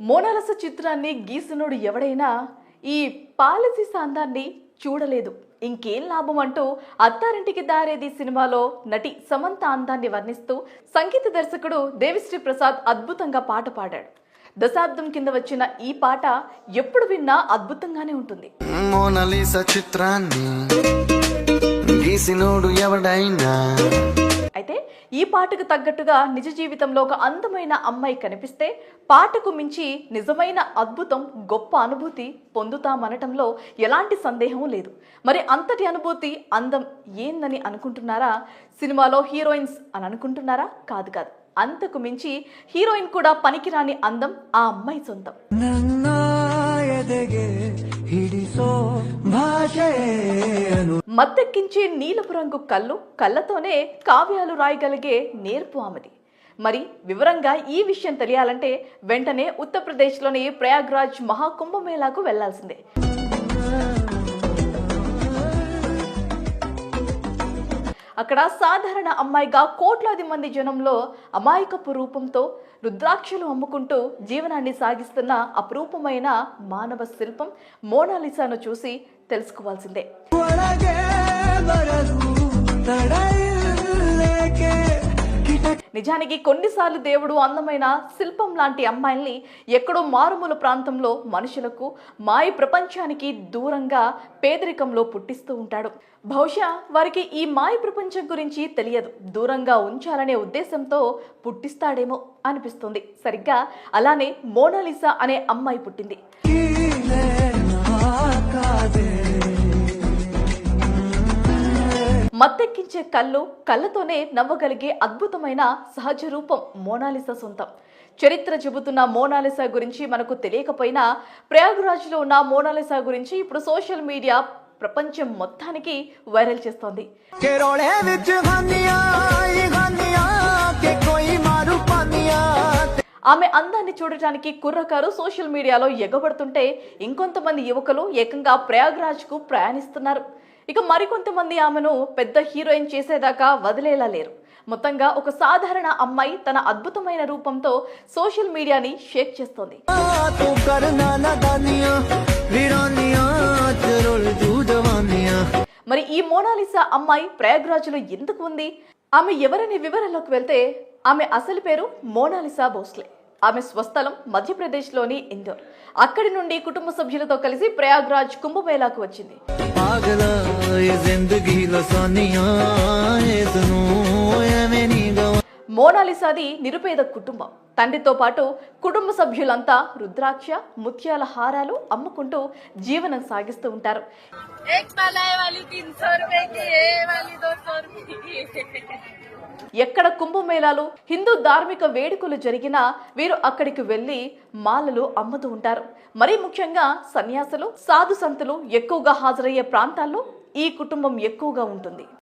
మోనాలస చిత్రాన్ని గీసినోడు ఎవడైనా ఈ పాలసీ అందాన్ని చూడలేదు. ఇంకేం లాభం అంటూ అత్తారింటికి దారేది సినిమాలో నటి సమంత అందాన్ని వర్ణిస్తూ సంగీత దర్శకుడు దేవిశ్రీ ప్రసాద్ అద్భుతంగా పాట పాడాడు. దశాబ్దం కింద వచ్చిన ఈ పాట ఎప్పుడు విన్నా అద్భుతంగానే ఉంటుంది. మోనలీస చిత్రాన్ని గీసినోడు ఎవడైనా అయితే ఈ పాటకు తగ్గట్టుగా నిజ జీవితంలో ఒక అందమైన అమ్మాయి కనిపిస్తే పాటకు మించి నిజమైన అద్భుతం గొప్ప అనుభూతి పొందుతామనటంలో ఎలాంటి సందేహం లేదు. మరి అంతటి అనుభూతి అందం ఏందని అనుకుంటున్నారా? సినిమాలో హీరోయిన్స్ అని అనుకుంటున్నారా? కాదు కాదు. అంతకు మించి హీరోయిన్ కూడా పనికిరాని అందం ఆ అమ్మాయి సొంతం. మత్తెక్కించే నీలపు రంగు కళ్ళు కళ్ళతోనే కావ్యాలు రాయగలిగే నేర్పు ఆమెది. మరి వివరంగా ఈ విషయం తెలియాలంటే వెంటనే ఉత్తరప్రదేశ్లోని ప్రయాగ్రాజ్ మహాకుంభమేళాకు వెళ్ళాల్సిందే. అక్కడ సాధారణ అమ్మాయిగా కోట్లాది మంది జనంలో అమాయకపు రూపంతో రుద్రాక్షలు అమ్ముకుంటూ జీవనాన్ని సాగిస్తున్న అపురూపమైన మానవ శిల్పం మోనాలిసాను చూసి తెలుసుకోవాల్సిందే. నిజానికి కొన్నిసార్లు దేవుడు అందమైన శిల్పం లాంటి అమ్మాయిల్ని ఎక్కడో మారుమూల ప్రాంతంలో మనుషులకు మాయ ప్రపంచానికి దూరంగా పేదరికంలో పుట్టిస్తూ ఉంటాడు. బహుశా వారికి ఈ మాయ ప్రపంచం గురించి తెలియదు. దూరంగా ఉంచాలనే ఉద్దేశంతో పుట్టిస్తాడేమో అనిపిస్తుంది. సరిగ్గా అలానే మోనాలిసా అనే అమ్మాయి పుట్టింది. మత్తెక్కించే కళ్ళు కళ్ళతోనే నవ్వగలిగే అద్భుతమైన సహజ రూపం మోనాలిసా సొంతం. చరిత్ర చెబుతున్న మోనాలిసా గురించి మనకు తెలియకపోయినా ప్రయాగ్రాజ్లో ఉన్న మోనాలిసా గురించి ఇప్పుడు సోషల్ మీడియా ప్రపంచం మొత్తానికి వైరల్ చేస్తోంది. ఆమె అందాన్ని చూడటానికి కుర్రకారు సోషల్ మీడియాలో ఎగబడుతుంటే ఇంకొంతమంది యువకులు ఏకంగా ప్రయాగ్రాజ్కు ప్రయాణిస్తున్నారు. ఇక మరికొంతమంది ఆమెను పెద్ద హీరోయిన్ చేసేదాకా వదిలేలా లేరు. మొత్తంగా ఒక సాధారణ అమ్మాయి తన అద్భుతమైన రూపంతో సోషల్ మీడియాని షేక్ చేస్తోంది. మరి ఈ మోనాలిసా అమ్మాయి ప్రయాగ్రాజ్లో ఎందుకు ఉంది? ఆమె ఎవరనే వివరంలోకి వెళ్తే ఆమె అసలు పేరు మోనాలిసా భోస్లే. ఆమె స్వస్థలం మధ్యప్రదేశ్లోని ఇండోర్ అక్కడి నుండి కుటుంబ సభ్యులతో కలిసి ప్రయాగ్రాజ్ కుంభమేళాకు వచ్చింది. ਪਾਗਲਾ ਏ ਜ਼ਿੰਦਗੀ ਲਸਾਨੀਆਂ ਇਸ ਨੂੰ ਐਵੇਂ ਨਹੀਂ ਗਵਾ మోనాలిసాది నిరుపేద కుటుంబం తండ్రితో పాటు కుటుంబ సభ్యులంతా రుద్రాక్ష ముత్యాల హారాలు అమ్ముకుంటూ జీవనం సాగిస్తూ ఉంటారు. ఎక్కడ కుంభమేళాలు హిందూ ధార్మిక వేడుకలు జరిగినా వీరు అక్కడికి వెళ్ళి మాలలు అమ్ముతూ ఉంటారు. మరీ ముఖ్యంగా సన్యాసులు సాధు సంతులు ఎక్కువగా హాజరయ్యే ప్రాంతాల్లో ఈ కుటుంబం ఎక్కువగా ఉంటుంది.